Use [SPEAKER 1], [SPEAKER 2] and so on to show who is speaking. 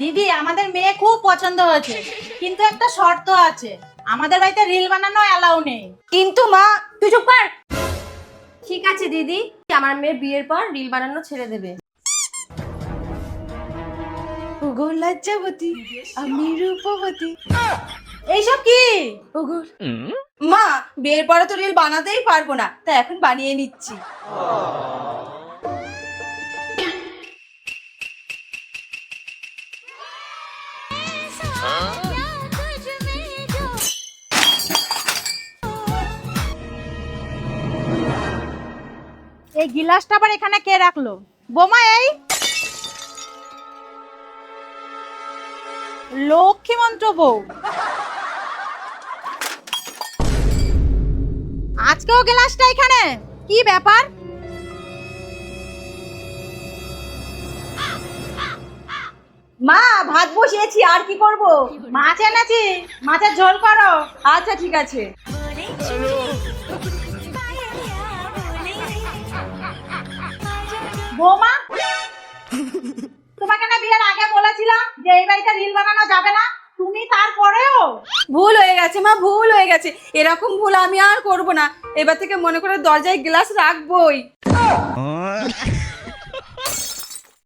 [SPEAKER 1] দিদি আমাদের মেয়ে খুব পছন্দ হয়েছে। কিন্তু একটা শর্ত আছে। আমাদের বাড়িতে রিল বানানো অ্যালাউ নেই।
[SPEAKER 2] কিন্তু মা তুই চুপ কর। ঠিক আছে দিদি। আমার মেয়ে বিয়ের পর রিল বানানো ছেড়ে দেবে।
[SPEAKER 3] ওগো লজ্জাবতী আমি রূপবতী।
[SPEAKER 1] এইসব কি?
[SPEAKER 3] ওগো। মা বিয়ের পরে তো রিল বানাতেই পারব না। তা এখন বানিয়ে নিচ্ছি।
[SPEAKER 1] এই গিলাসটা আবার এখানে কে রাখল? বোমা এই? লক্ষ্মী মন্ত্র বউ। আজকেও গ্লাসটা এখানে? কি ব্যাপার?
[SPEAKER 3] মা, ভাত বসিয়েছি, আর কি করব?
[SPEAKER 1] মাছ এনেছি, মাছের ঝোল করো।
[SPEAKER 3] আচ্ছা ঠিক আছে।
[SPEAKER 1] বৌমা তোমাকে না বিয়ের আগে বলেছিলাম যে এই বাড়িতে রিল বানানো যাবে না তুমি তারপরেও।
[SPEAKER 3] ভুল হয়ে গেছে মা ভুল হয়ে গেছে। এরকম ভুল আমি আর করব না। এবার থেকে মনে করে দরজায় গ্লাস রাখবোই।